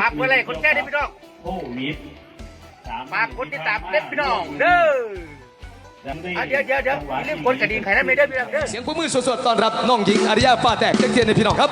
ปากเอะไรคนแก่ได้พี่น้องโควิดฝากคนที่ตามเด็กพี่น้องเด้อเดี๋ยวเดี๋ยวเดี๋ยวรีบคนกระดิ่งใครนะไม่ได้พี่น้องเด้อเสียงพวกมือสดๆตอนรับน้องหญิงอาริยาป้าแตกเจ๊เทียนในพี่น้องครับ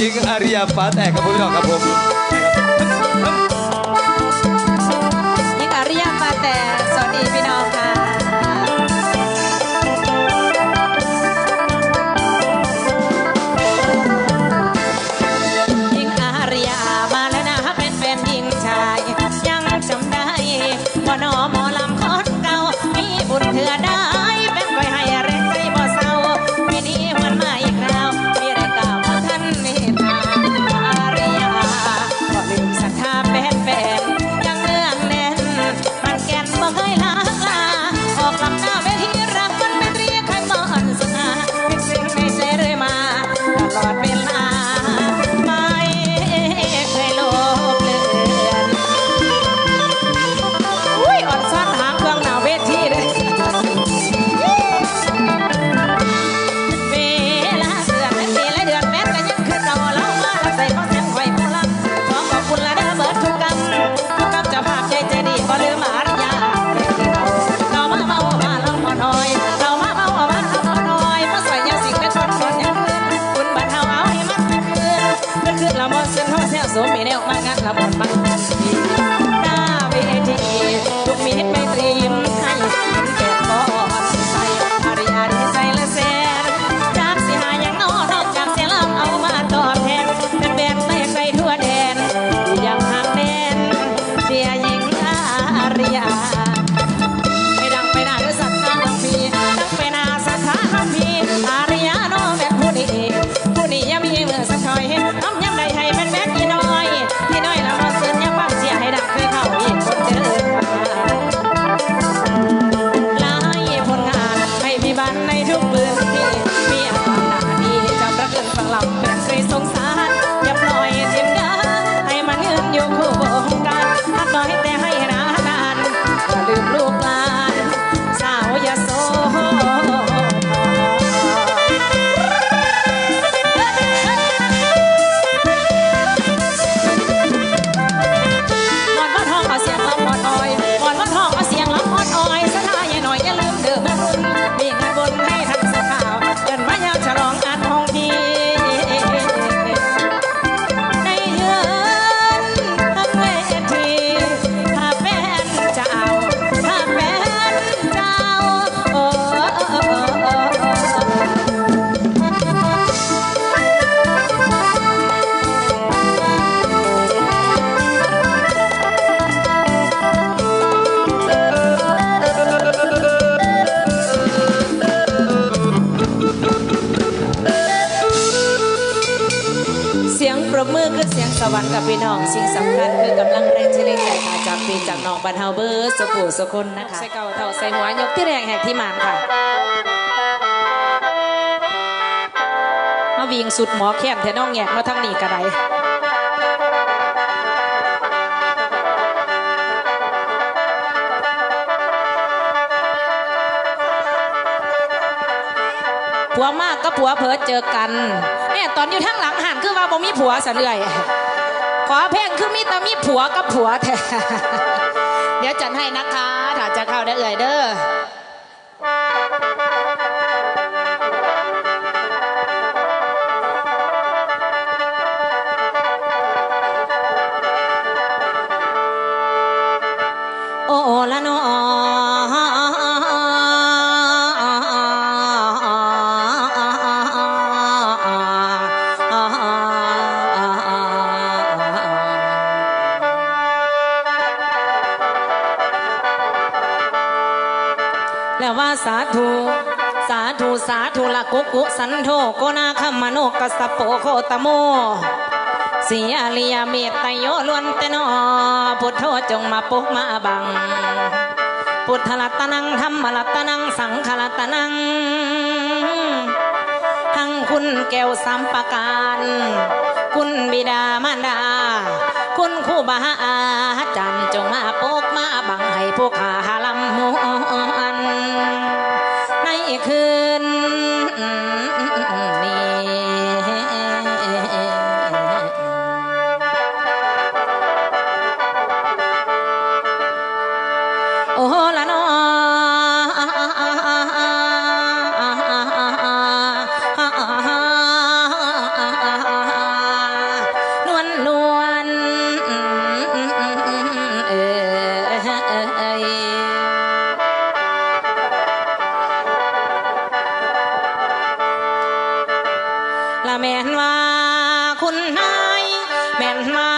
ชิงอริยาฟ้าแตกครับผมพี่น้องครับผม สิ่งสำคัญคือกำลังแรงที่เล่นใจค่ะจากปีจากน้องบันเฮาเบอร์สปูสกุลนะคะใส่เก่าเท่าใส่หัวยกที่แรงแหกที่มานค่ะมาวิ่งสุดหมอแค้นแทน้องแงกมาทั้งนี้กระไดผัวมากก็ผัวเผลอเจอกันแม่ตอนอยู่ทั้งหลังหันคือว่าบ่มีผัวเสนเออย ขอเพลงคือมีแต่มีผัวกับผัวแท้เดี๋ยวจันให้นะคะถ้าจะเข้าได้เอ่ยเด้อ กุกุสันโธโกนาคมโนกัสปโปโคตโมสีอาลียเมตไตโยล้วนแต่นอพุทโธจงมาปุกมาบัง พุทธรัตนังธรรมรัตนังสังฆรัตนัง ทั้งคุณแก้วสามประการ คุณบิดามารดา คุณครูบาอาจารย์จงมาปกมาบังให้พวกข้าลำมวนในคืน ละแม่นว่าคุณนายแม่นว่า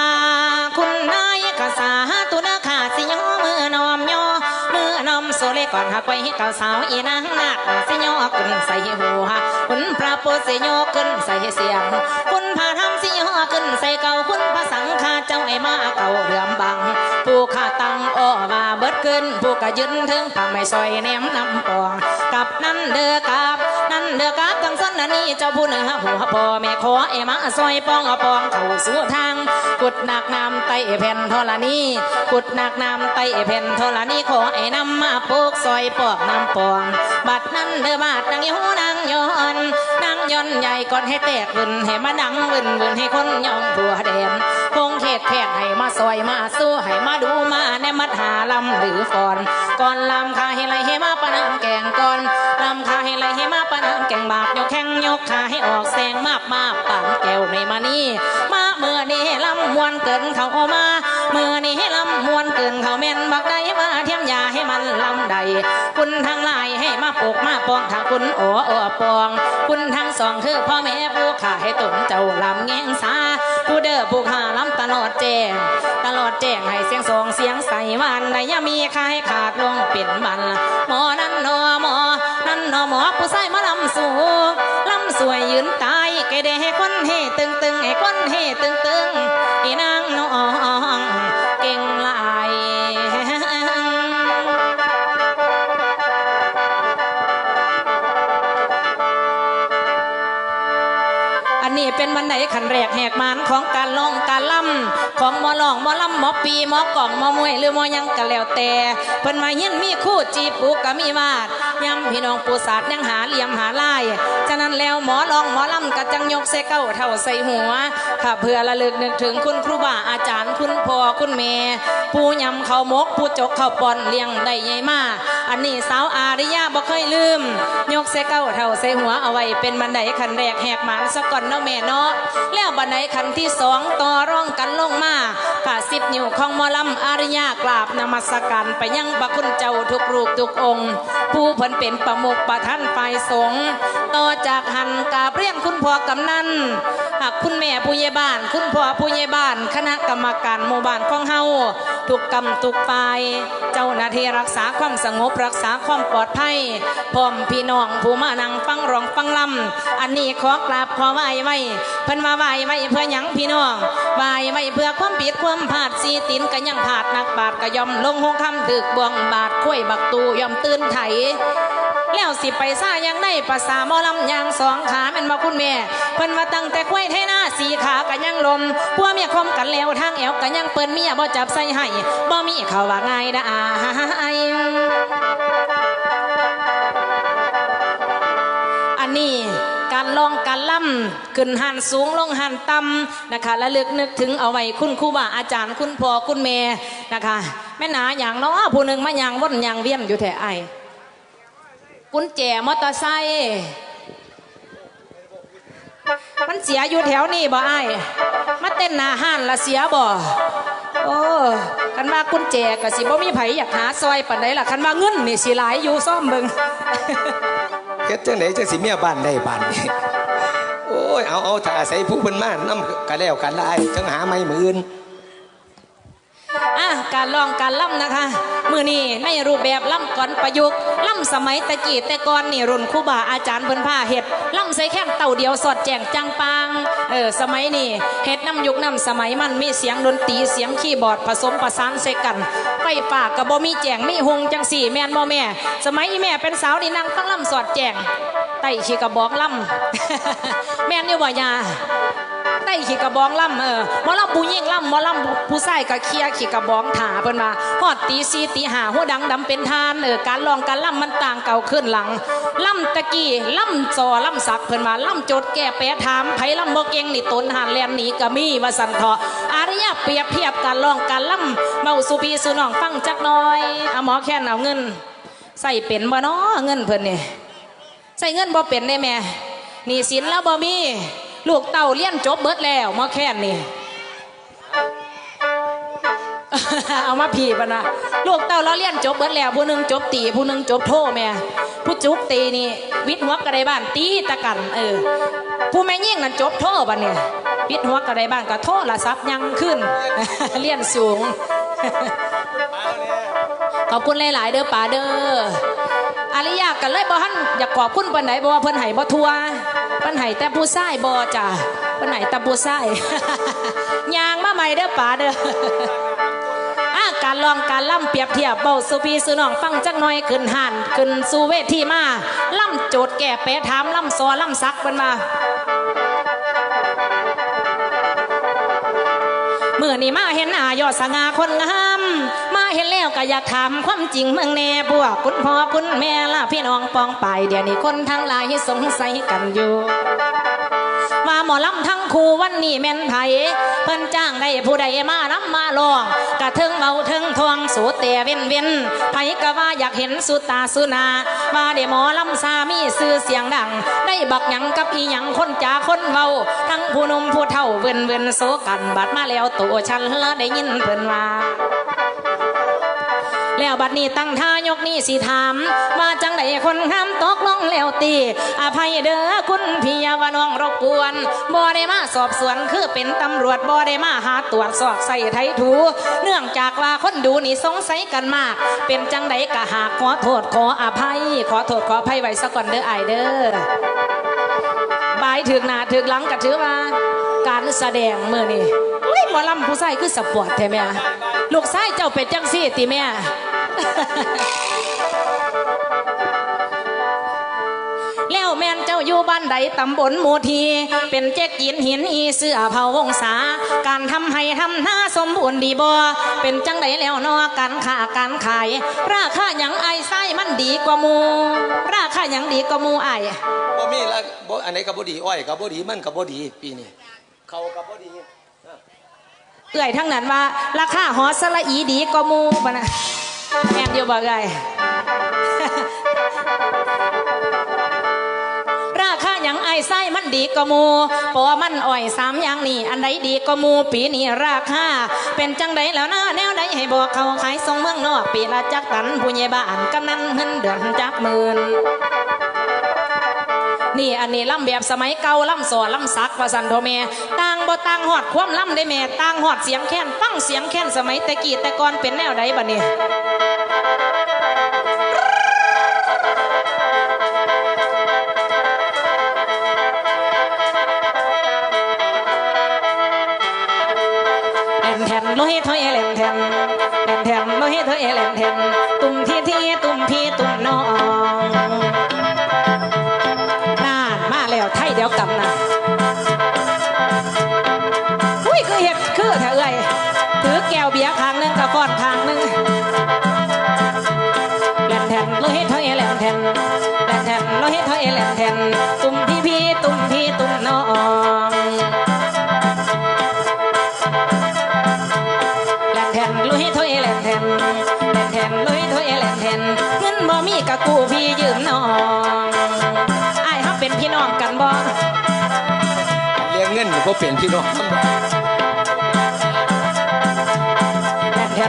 คุณนายกษาตุนขาสิยอมือนอมยอมือนอมโซเลก่อนหักไว้ให้เก่าสาวอีนางนาคสิยอขึ้นใส่หัวคุณพระโพสิยอขึ้นใส่เสียงคุณพระธรรม อขึ้นใส่เก่าคุณพระสังฆาเจ้าไอ้มาเก่าเรือมบัง ผู้ข้าตั้งอ้อมาเบิดขึ้น ผู้กะยืนถึงผ้าไม่ซอยแนมนำปองกับนั่นเด้อกับนั่นเด้อกับทั้งสนนี้เจ้าผู้เหนือหัวพ่อแม่ขอเอมาซอยปองอปองเข้าสู่ทาง กุดหนักน้ำไตแผ่นทรณีกุดหนักน้ำไตแผ่นทรณีขอไอ้นำมาปลูกซอยปอกน้ำปอง บัดนั้นเด้อบาดนางยูนางย้อน ย้อนใหญ่ก่อนให้แตกบึนให้มาดังบึนบึนให้คนยอมผัวแดนคงเขตแขนให้มาซอยมาสู้ให้มาดูมาแนมัดหาลำหรือฟอนก่อนลำคาให้ไรให้มาปะนังแกงก่อนลำคาให้ไรให้มาปะนังแกงบาปยกแข้งยกขาให้ออกแสงมาบมาบปานแก้วในมานี่มา เมื่อนี้ลำมวนเกินเขาเอามาเมื่อนี้ลำมวนเกินเขาแม่นบักใดมาเทียมยาให้มันลำใด คุณทั้งหลายให้มาปลูกมาปองทางคุณโอ้โอ้ปอง คุณทั้งสองคือพ่อแม่ผู้ขาให้ตุนเจ้าลำแงงสาผู้เด้อผู้ขาลำตลอดแจ้งตลอดแจ้งให้เสียงสองเสียงใสหวานในยามีใครขาดลงเป็นบันหมอนั่นนอหมอนั่นนอหมอผู้ใส่มาลำสู วยยืนตายแกได้ให้คนเฮตึงตึงให้คนเฮตึงตึงอีนางน้อง เป็นบันไดขันแรกแหกมานของการลองการล่ำของหมอลองหมอล่ำหมอปีหมอกล่องหมอมวยหรือมอยังก็แล้วแต่เพิ่นมายินมีคู่จีปูกกะมีวาดย้ำพี่น้องปูศาสตร์ยังหาเหลี่ยมหาลายฉะนั้นแล้วหมอลองหมอล่ำกะจังยกใส่เก้าเท่าใส่หัวค่ะเพื่อระลึกนึกถึงคุณครูบาอาจารย์คุณพ่อคุณแม่ผู้ยำข้าวมกผู้จกข้าวปอนเลี้ยงได้ใหญ่มาก อันนี้สาวอาริยาบ่เคยลืม ยกใส่เก้าเท่าใส่หัวเอาไว้เป็นบันไดขันแรกแหกหมานสะก่อนเนาะแม่เนาะแล้วบันไดขันที่สองต่อร่องกันลงมาค่ะสิบนิ้วของมอลำอาริยากราบนมัสการไปยังพระคุณเจ้าทุกรูปทุกองค์ ผู้เพิ่นเป็นประมุขประท่านฝ่ายสงฆ์ต่อจากหันกาบเรียนคุณพ่อกำนันคุณแม่ผู้ใหญ่บ้าน คุณพ่อผู้ใหญ่บ้าน คณะกรรมการหมู่บ้านของเฮา ทุกกรรมทุกฝ่าย เจ้าหน้าที่รักษาความสงบรักษาความปลอดภัยพร้อมพี่น้องผู้มานั่งฟังร้องฟังลำอันนี้ขอกราบขอไหว้ไว้เพิ่นมาไหว้ไว้เพื่อหยังพี่น้องไหว้ไว้เพื่อความผิดความพลาดสีตินก็ยังพลาดนักบาดก็ยอมลงหงคำถึกบวงบาดคุ้ยบักตูยอมตื่นไถ แล้วสิไปซ่ายังได้ภาษาหมอลำยางสองขาแม่นมาคุณแม่เพิ่นว่าตั้งแต่ควายไทยหน้าสีขากันยังลมพัวเมียคมกันแล้วทางแอวกันยังเปิ้นเมียบ่จับใส่ให้บ่มีเขาว่าง่ายนะอาอันนี้การลองการล่ำขึ้นหันสูงลงหันต่ำนะคะ และลึกนึกถึงเอาไว้คุณครูบาอาจารย์คุณพ่อคุณแม่นะคะ แม่นาอย่างเนาะผู้หนึ่งมาอย่างวนอย่างเวียนอยู่แถไอ กุญแจมอเตอร์ไซค์มันเสียอยู่แถวนี้บ่ไอ้มาเต้นหน้าห้านละเสียบ่โอ้คันว่ากุญแจก็สิบ่มีไผอยากหาซอยปานใดล่ะคันว่าเงินนี่สิหลายอยู่ซ่อมเบิ่งเฮ็ดจังไหนจังสิเมียบ้านได้บ้านนี่โอ้ยเอาเอาถ้าอาศัยผู้เพิ่นมานํกันแล้วกันได้จังหาไม่มืออื่น อะการลองการล่ำนะคะ มือนี้ในรูปแบบล่ำก่อนประยุกต์ล่ำสมัยตะกี้แต่ก่อนนี่รุ่นครูบาอาจารย์เพิ่นผ้าเฮ็ดล่ำใส่แค่เต่าเดียวสอดแจงจังปางเออสมัยนี้เฮ็ดน้ำยุคน้ำสมัยมันมีเสียงดนตรีเสียงคีย์บอร์ดผสมประสานใส่กันไฟฟ้ากับบ่มีแจงมีหงจังสี่แมนบ่แม่ สมัยอีแม่เป็นสาวนี่นั่งฟังล่ำสอดแจงไต่ขี้กระบอกล่ำแม่นอยู่บ่ยา ไต้ขี่กระบองล่ำเออหมอลำผู้ยิ่งล่ำหมอลำผู้ใส่ก็เคียขี่กระบองถาเพิ่นว่าฮอดตีสีตีหาหัวดังดำเป็นทานเออการลองการล่ำมันต่างเก่าขึ้นหลังล่ำตะกี้ล่ำจอล่ำสักเพิ่นว่าล่ำโจดแก่แปะถามไผล่ำบ่เก่งนี่ตนหานแลนหนีก็มีวาสันเถาะอารยะเปรียบเทียบการลองการล่ำเมาสุพีสุน้องฟังจักน่อยเอาหมอแค่นเอาเงินใส่เป็นบ่เนาะเงินเพิ่นนี่ใส่เงินบ่เป็นได้แม่นี่สินแล้วบ่มี ลูกเต่าเลี้ยนจบเบิดแล้วหมอแค้นนี่ เอามาผีปะนะลูกเต่าเราเลี้ยนจบเบิดแล้ว ผู้หนึ่งจบตี ผู้หนึ่งจบโทแม่ผู้จุกตีนี่ วิทย์หัวกระไดบ้านตีตะกัน เออ ผู้แม่ยิ่งนั่นจบโทบัดเนี่ยวิทย์หัวกระไดบ้านก็โทรศัพท์ยังขึ้น เลี้ยนสูงขอบคุณหลาย ๆ เด้อป๋าเด้ออาริยากันเลยบ่ฮันอยากขอบคุณปานไหนบ่ว่าเพิ่นให้บ่ทัว นให้แต่ผู้ชายบ่จ้ะเพิ่นให้แต่ผู้ชายยางมาใหม่เด้อป๋าเด้ออาการลองการล่ำเปรียบเทียบเบาสุพีสุน้องฟังจักหน่อยขึ้นหันขึ้นสู่เวทีมาล่ำโจทย์แก่แปะถามล่ำซอล่ำซักเพิ่นมาเมื่อนี่มาเห็นหน้ายอดสง่าคนงาม เห็นแล้วก็อยากถามความจริงเมืองแน่พวกคุณพ่อคุณแม่ล่ะพี่น้องปองไปเดี๋ยวนี้คนทั้งหลายสงสัยกันอยู่ว่าหมอลำทั้งคู่วันนี้แม่นไผเพิ่นจ้างได้ผู้ใดมาลำมาลองกะเทิงเมาเทิงทวงสูแต่เว้นเว้นไผก็ว่าอยากเห็นสุตาสุนาว่าได้หมอลำซามีชื่อเสียงดัง ได้บักหยังกับอีหยังคนจ่าคนเว้าทั้งผู้นุ่มผู้เฒ่าเวินเวินโซกันบัดมาแล้วตัวฉันละได้ยินเพิ่นว่า แล้วบัดนี้ตั้งท่ายกนี้สิถามว่าจังไดคนงามตกลงแล้วตีอภัยเด้อคุณพี่ยาวาน้องรบกวนบ่ได้มาสอบสวนคือเป็นตำรวจบ่ได้มาหาตรวจสอบใส่ไทถู เนื่องจากว่าคนดูนี่สงสัยกันมาก เป็นจังไดกะหากขอโทษขออภัย ขอโทษขออภัยไว้สักก่อนเด้อไอเด้อบายถึกหนาถึกหลังก็ถือว่าการแสดงเมื่อนี่อุ้ยหมอลำผู้ชายคือสปอร์ตแท้แม่ ลูกชายเจ้าเป็นจังซี่ติแม่แล้วแม่นเจ้าอยู่บ้านใดตำบลหมูทีเป็นเจ๊กกินหินอีเสื้อเผาวงศาการทำให้ทำหน้าสมบูรณ์ดีบ่เป็นจังไดแล้วนอการค้าการขาย ราคาหยังไอไส้มันดีกว่าหมูราคาหยังดีกว่าหมูไอบ่มีละบ่อันไหนก็บ่ดีอ้อยก็บ่ดีมันก็บ่ดีปีนี้เขาก็บ่ดี เอื่อยทั้งนั้นว่า ราคาหอสละอีดีกมูปะนะแม่นอยู่บ่เอ่ราคาหยังไอไส้มันดีกมูเพราะมันอ่อยสามอย่างนี่อันใดดีกมูปีนี้ราคาเป็นจังใดแล้วนะแนวใดให้บอกเขาขายส่งเมืองนอกปีละจักตันผู้ใหญ่บ้านกำนันเงินเดือนจักหมื่น นี่อันนี้ล่ำแบบสมัยเก่าล่ำสอนล่ำซักว่าสันโทแม่ต่างบ่ต่างหอดความล่ำได้แม่ต่างหอดเสียงแค้นฟังเสียงแค้นสมัยต่กี้แต่ก่อนเป็นแนวใดบัดนี้ล่นแทนลหิตเอเล่นแทนแล่นแทนลหิตเธอเอล่นแทนตุ่มทีทีตุ่มพีตุ่มน้อง คือเห็ดคือแถวเอ้ยถือแก้วเบียร์ข้างหนึงกับก้อนข้างหนึงแลนแทนโลหิตเธอเอแลนแทนแลนแทนโลหิตเธอเอแลนแทนตุ่มพี่พี่ตุ่มพี่ตุ่มน้องแลนแทนลุยถอยแลนแทนแลนแทนลุยถอยแลนแทนเงินบ่มีกะกูพี่ยืมน้องไอ้ายเขาเป็นพี่น้องกันบ่เลี้ยงเงินเขาเป็นพี่น้อง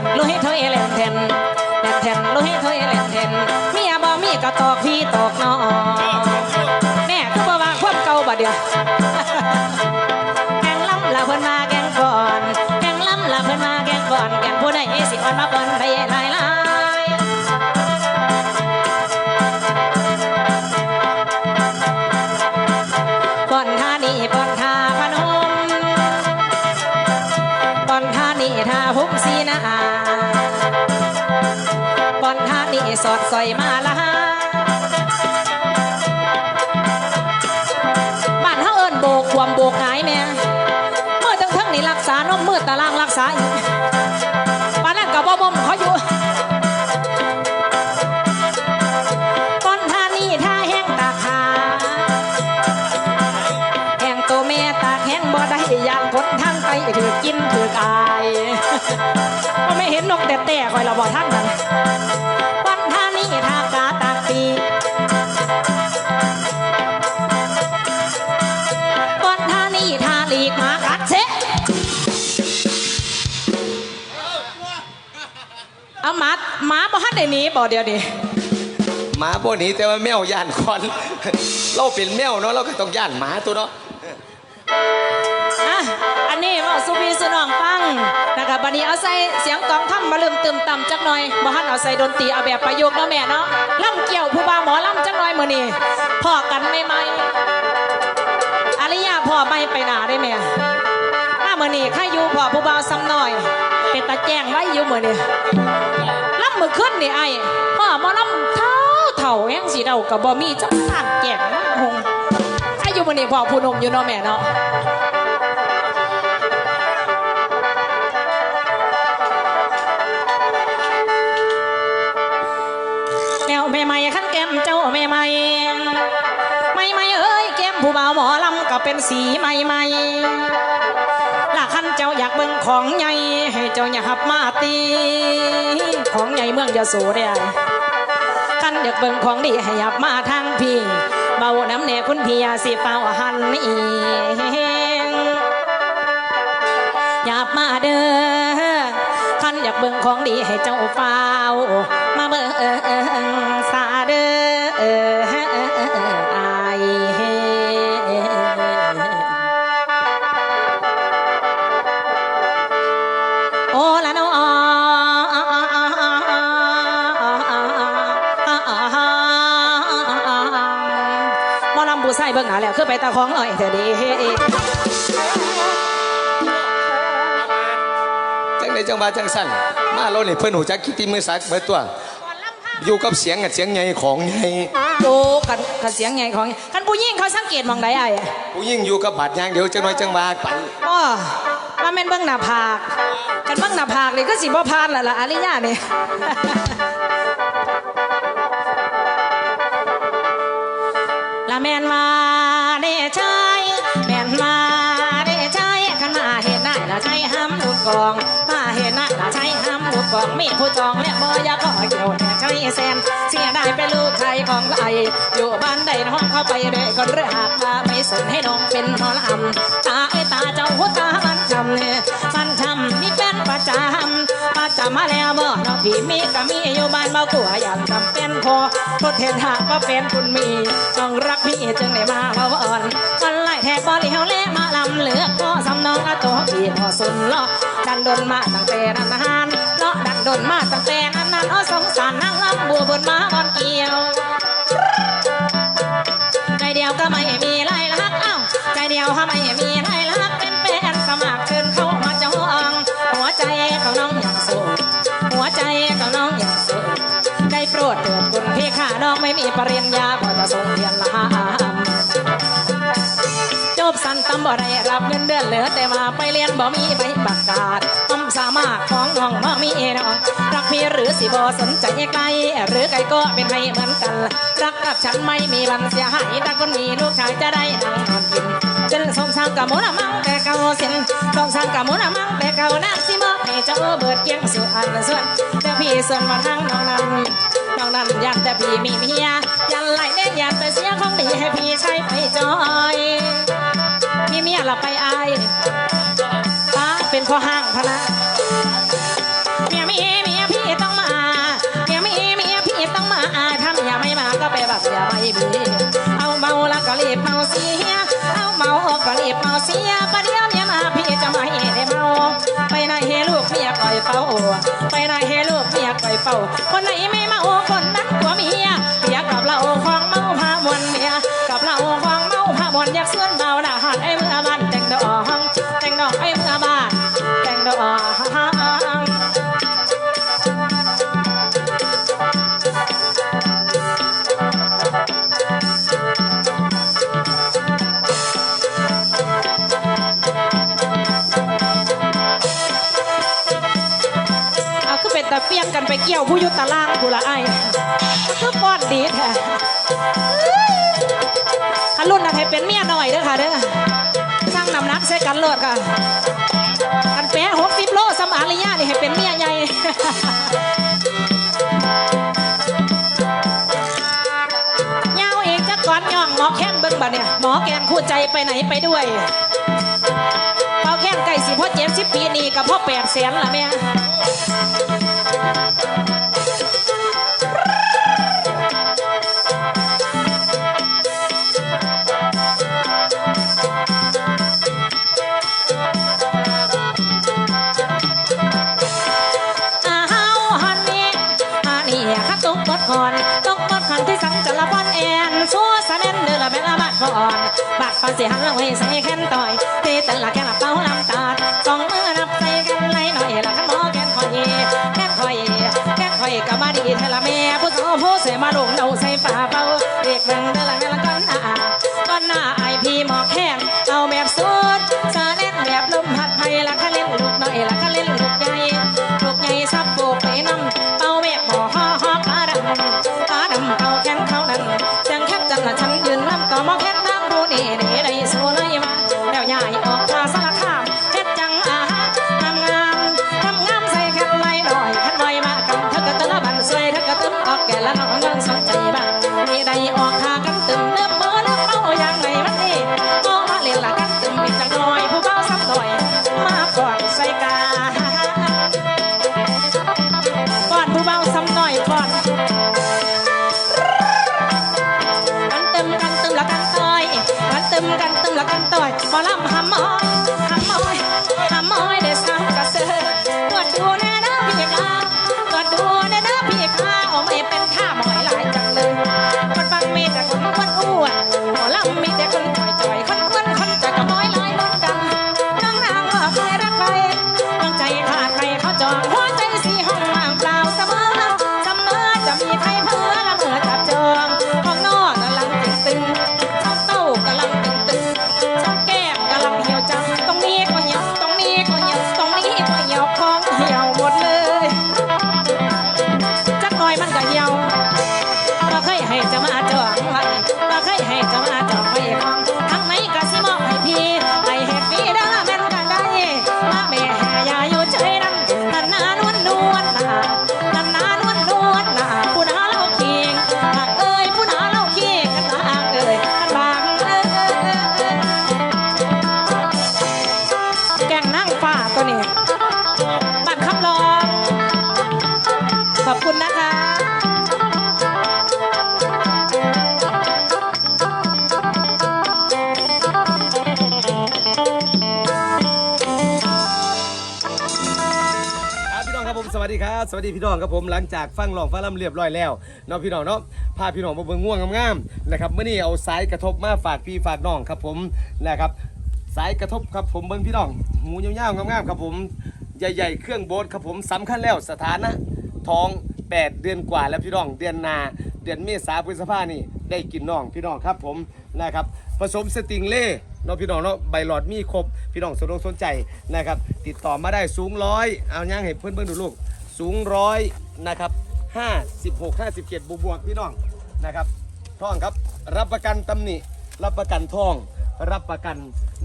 นแทนลุยถอยแลนแทนแลนแทนลุยถอยแลนแทนเมียบ่มีก็ตอกพี่ตอกน้องแม่คือบ่ว่าความเก่าบ่เดียวแกงล้ำละเพิ่นมาแกงก่อนแกงล้ำละเพิ่นมาแกงก่อนแกงผู้ใดสิอ่อนมาก่ สอดสอยมาละบ้านเฮาเอิ้นโบกความโบกหงายแม่เมื่อทั้งทั้งนี่รักษานมมือตารางรักษาอีกบ้านนั้นกับบ่บ่มเขาอยู่ก้อนท่านี่ท่าแหงตากหาแหงโตแม่ตาแหงบ่ได้ยานคนทางไปถือกินถือกายก็ไม่เห็นนกแต่แต่คอยเราบอกท่านนั้น มาหมาบ่ฮัดได้หนีบ่เดียวดิหมาพวกนี้แต่ว่าแมวย่านคอน เราเป็นแมวเนาะเราก็ต้องย่านหมาตัวเนาะอะอันนี้เว่าสุพีสุนองฟังนะคะบัดนี้เอาใส่เสียงกลองทำมาลืมเติมต่ำจักหน่อยบ่ฮัดเอาใส่ดนตรีเอาแบบประยุกต์เนาะแม่เนาะล่ำเกี่ยวผู้บ่าวหมอล่ำจักหน่อยมื้อนี้พ่อกันไม่ไม่อริยาพ่อไม่ไปหนาได้แม่ถ้ามื้อนี้ใครอยู่พ่อผู้บ่าวซ้ำหน่อย เป็นตาแจ้งไว้อยู่มื้อนี้ล่ำ มือขึ้นนี่ไอ้พ่อมาล่ำเท่าเท่าแห้งสีเดากับบ่มีจังทางแก่งนะหงอายุมันนี่พ่อผู้นมอยู่เนาะแม่เนาะแนวแม่ใหม่ขั้นแก้มเจ้าแม่ใหม่ไม่ไม่เอ้ยแก้มผู้บ่าวหมอลำก็เป็นสีใหม่ใหม่ๆ อยากเบิ่งของใหญ่ให้เจ้าอย่าหับมาตี ของใหญ่เมืองยโสได้ขันอยากเบิ่งของดีให้หับมาทางพี่ เบาน้ำแน่คุณพี่ยาสิเป่าหันนี่หยับมาเด้อขันอยากเบิ่งของดีให้เจ้าเฝ้ามาเบิ่ง ส้เบิ่งหนาแล้วคือไปตาของเอ้ยเธอดีจังในจังหวะจังสั้นมาเราเนี่เพื่อนหูจักคิดที่มือสักเบิดตัว อยู่กับเสียงกับเสียงใหญ่ของใหญ่โอ้กันกันเสียงไงของกันผู้หญิงเขาสังเกตมองใดไอ้ผู้ยิ่งอยู่กับบาดยางเดี๋ยวจังหน่อยจังหวะไปอ้อว่าแม่นเบิ่งหน้าผากกันเบิ่งหน้าผากนี่ก็สิบ่พลาดละล่ะอริยานี่ล กองมาเห็นนะใช้ห้ามลูกกองมีผู้จองและบ่อยาก็เกี่ยวแต่ใช้แซมเสียได้เป็นลูกใครของไออยู่บ้านใดห้องเข้าไปเด็ก็เรือหากมาไม่สนให้น้องเป็นหมอลำตาไอตาเจ้าหัวตามันจำเนี่ยมันจำมีแฟนป จำประจำมาแล้วบ่น้องพี่มีก็มีอยู่บ้านเบากลัวอย่างจำเป็นพอทดแทนหากว่าเป็นคุณมีต้องรักพี่จึงได้มาเบาอ่อนวันไล่แทกบอลีเฮาเละมาลำเหลือพ่อสำนองอาโตพี่พอสุนล้อดันดนมาตั้งแต่นั้นนานเลาะดันดนมาตั้งแต่นั้นนานอ้อสงสารนั่งลำบัวบนมาบอนเกี่ยวใจเดียวก็ไม่มีไรลักเอ้าใจเดียวถ้าไม่มีไรลักเป็นแฟนสมัคร ไม่มีปริญญาพอจะส่งเรียนละจบสั้นตำบ่ได้รับเงินเดือนเหลือแต่ว่าไปเรียนบ่มีใบประกาศความสามารถของน้องบ่มีน้องรักพี่หรือสิบ่สนใจไกลหรือไกลก็เป็นให้เหมือนกันรักกับฉันไม่มีวันเสียหายถ้าคนมีลูกชายจะได้นั่งนอนกินจนสมสร้างกับมุนมังแต่เก่าสินสมสร้างกับมุนมังแต่เก่านักสิมอบให้เจ้าเบิดเกียงส่วนส่วนแต่พี่ส่วนมาทางน้องนั้น น้องนั้นอยากแต่พี่มีเมียยันไหลเด้ยันแต่เสียของดีให้พี่ใช้ไปจอยมีเมียละไปอายป้าเป็นข้อห้างพนะเมียมีเมียพี่ต้องมาเมียมีเมียพี่ต้องมาถ้าเมียไม่มาก็ไปแบบอย่าไม่บีเอาเมาแล้วก็รีบเมาเสียเอาเมาก็รีบเมาเสียประเดี๋ยวเมีย พี่จะไม่ได้เมา ไปไหนเฮลูกเมียก่อยเฝ้าไปไหนเฮลูกเมียก่อยเฝ้า คนไหนไม่เมาคนนั้นผัวเมียเมียกับเราของ อยุตะล่างผู้ละไอ้คือป้อนดีแท้ขันรุ่นนะให้เป็นเมียหน่อยเด้อค่ะเด้อสร้างน้ำหนักใส่กันโลดค่ะอันแปะหกสิบโลสมาริยานี่ให้เป็นเมียใหญ่ยาวเองจะก่อนย่องหมอแค้นเบิ่งบัดเนี่ยหมอแกนคู่ใจไปไหนไปด้วยเป่าแค้นไก่สิพ่อเจ็บสิบปีนี่กับพ่อแปดแสนละแม่ บาดก่อนสิหันละไว้ใส่แค้นต่อยเตะแต่ละแค่ละเป้าลำตาดสองมือรับใส่กันไล่หน่อยละขันหมอแกนคอยแกนคอยแกนคอยก็มาดีเทละแม่ผู้สาวผู้เสมาลงเดาใส่ฝาเป้าเด็กเบิ่งเดินละแม่ละก้อนหน้าก้อนหน้าไอพี่หมอกแค่ ดีพี่น้องครับผมหลังจากฟังลองฟังลำเรียบร้อยแล้วเนาะพี่น้องเนาะพาพี่น้องมาเบิ่งง่วงงามๆนะครับเมื่อนี้เอาสายกระทบมาฝากพี่ฝากน้องครับผมนะครับสายกระทบครับผมเบิ่งพี่น้องหมูยาวๆงามๆครับผมใหญ่ ๆ เครื่องโบสครับผมสำคัญแล้วสถานะท้อง 8 เดือนกว่าแล้วพี่น้องเดือนนาเดือนเมษาพฤษภานี่ได้กินน้องพี่น้องครับผมนะครับผสมสติงเล่เนาะพี่น้องเนาะใบหลอดมีครบพี่น้องสนอกสนใจนะครับติดต่อมาได้สูงร้อยเอาย่างให้เพื่อนเพื่อนดูลูก สูงร้อยนะครับห้าสิบหกห้าสิบเจ็ดบวกบวกพี่น้องนะครับท่องครับรับประกันตำหนิ รับประกันท่อง รับประกัน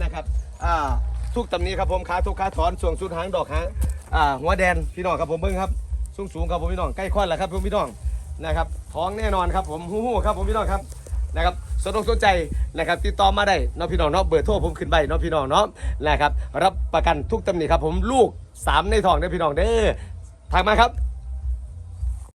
นะครับอ่าทุกตำหนิครับผมขาทุกขาถอนส่วงสุดหางดอกหางอ่าหัวแดนพี่น้องครับผมเบิ้งครับสูงสูงครับผมพี่น้องใกล้คลอดแล้วครับผมพี่น้องนะครับท้องแน่นอนครับผมฮู้ฮู้ครับผมพี่น้องครับนะครับสนอกสนใจนะครับติดต่อมาได้เนาะพี่น้องเนาะเบอร์โทรผมขึ้นไปเนาะพี่น้องเนาะนะครับรับประกันทุกตำหนิครับผมลูกสามในทองเด้อพี่น้องเด้อ ทางมาครับ